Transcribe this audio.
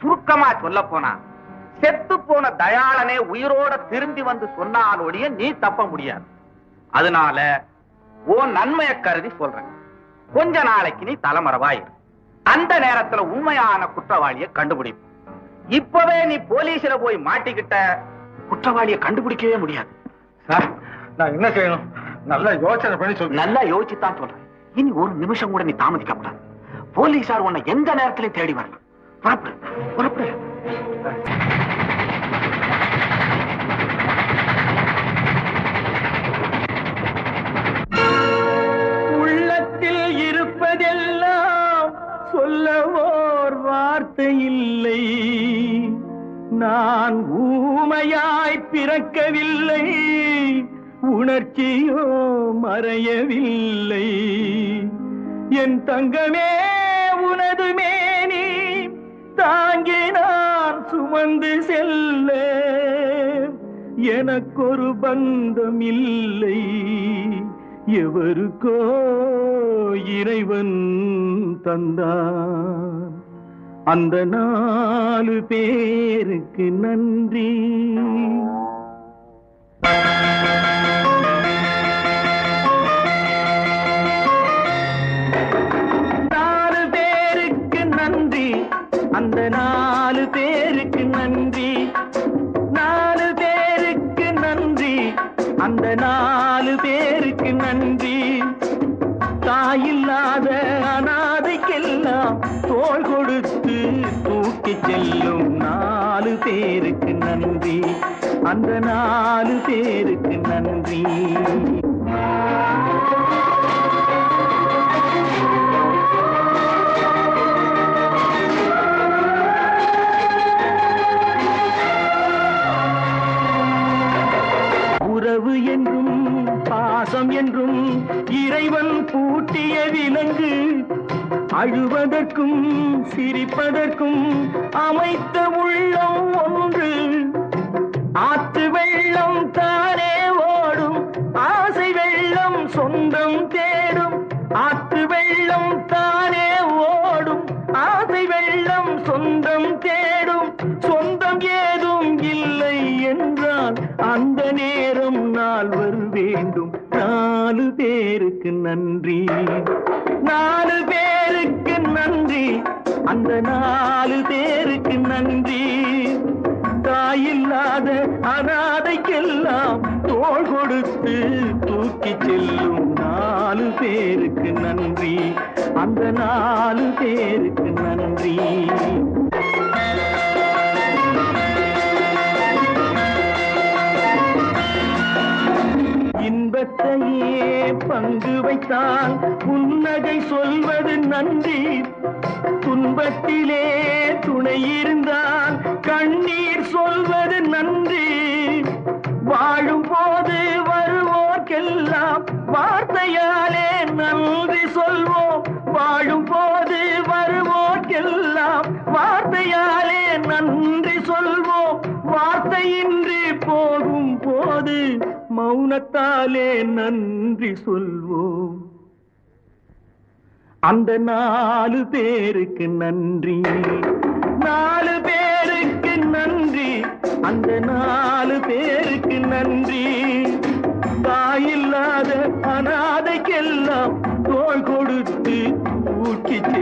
சுருக்கமா சொல்ல போனா செத்து போன தயாளனே உயிரோட திரும்பி வந்து சொன்னாலோடைய நீ தப்ப முடியாது. அதனால உன் நன்மையை கருதி சொல்றேன். கொஞ்ச நாளைக்கு நீ தலைமறைவாயிரு. அந்த நேரத்துல உண்மையான குற்றவாளியை கண்டுபிடிப்போம் இப்பவே நீ போலீஸ்ல போய் மாட்டிக்கிட்ட குற்றவாளியை கண்டுபிடிக்கவே முடியாது. சார் நான் என்ன செய்யணும்? நல்லா யோசனை பண்ணி சொல்லுங்க. நல்லா யோசிச்சுதான் சொல்றேன். இனி ஒரு நிமிஷம் கூட நீ தாமதிக்க கூடாது போலீசார் உன்னை எந்த நேரத்திலையும் தேடி வரலாம். புறப்படு புறப்படு உள்ளத்தில் இருப்பதெல்லாம் சொல்லவோர் வார்த்தை இல்லை. நான் ஊமையாய் பிறக்கவில்லை உணர்ச்சியோ மறையவில்லை. என் தங்கமே தாங்கி நான் சுமந்து செல்ல எனக்கொரு பந்தம் இல்லை எவருக்கோ இறைவன் தந்தான். அந்த நாலு பேருக்கு நன்றி. தாயில்லாத அனாதைக்கெல்லாம் தோல் கொடுத்து தூக்கி செல்லும் நாலு பேருக்கு நன்றி. அந்த நாலு பேருக்கு நன்றி. உறவு என்றும் பாசம் என்றும் இறைவன் பூட்டிய விலங்கு அழுவதற்கும் சிரிப்பதற்கும் அமைத்த உள்ளம் நன்றி. நாலு பேருக்கு நன்றி. அந்த நாலு பேருக்கு நன்றி. தாயில்லாத அனாதைக்கெல்லாம் தோல் கொடுத்து தூக்கி செல்லும் நாலு பேருக்கு நன்றி. அந்த நாலு பேருக்கு நன்றி. இன்பத்தையே பங்கு வைத்தால் புன்னகை சொல்வது நன்றி. துன்பத்திலே துணை இருந்தால் கண்ணீர் சொல்வது நன்றி. வாழும் போது வருவோர்க்கெல்லாம் வார்த்தையாலே நன்றி சொல்வோம். வாழும் போது வருவோர்க்கெல்லாம் வார்த்தையாலே நன்றி சொல்வோம். வார்த்தையின்றி போகும் போது மௌனத்தாலே நன்றி சொல்வோம். அந்த நாலு பேருக்கு நன்றி. நாலு பேருக்கு நன்றி. அந்த நாலு பேருக்கு நன்றி. தாயில்லாத அனாதைக்கெல்லாம் தோல் கொடுத்து ஊக்கிச்சு